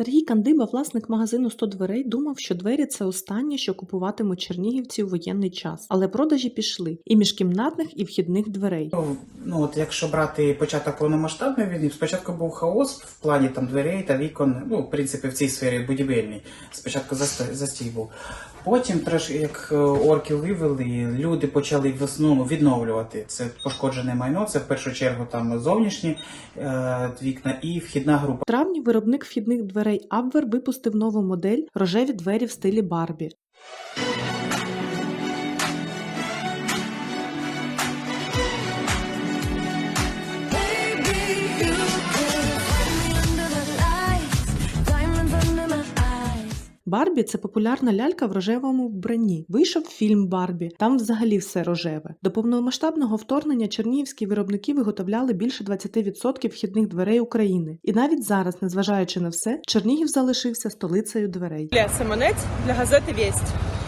Сергій Кандиба, власник магазину «100 дверей, думав, що двері це останнє, що купуватимуть чернігівці у воєнний час. Але продажі пішли і міжкімнатних, і вхідних дверей. Ну, ну от якщо брати початок повномасштабної війни, спочатку був хаос в плані там дверей та вікон. Ну, в принципі, в цій сфері будівельній. Спочатку застій був. Потім, трошки як орки вивели, люди почали в основному відновлювати це пошкоджене майно. Це в першу чергу там зовнішні е, вікна і вхідна група. В травні виробник вхідних дверей Абвер випустив нову модель рожеві двері в стилі Барбі. Барбі це популярна лялька в рожевому вбранні. Вийшов фільм Барбі. Там взагалі все рожеве. До повномасштабного вторгнення чернігівські виробники виготовляли більше 20% вхідних дверей України. І навіть зараз, незважаючи на все, Чернігів залишився столицею дверей. Для Семенець для газети Вість.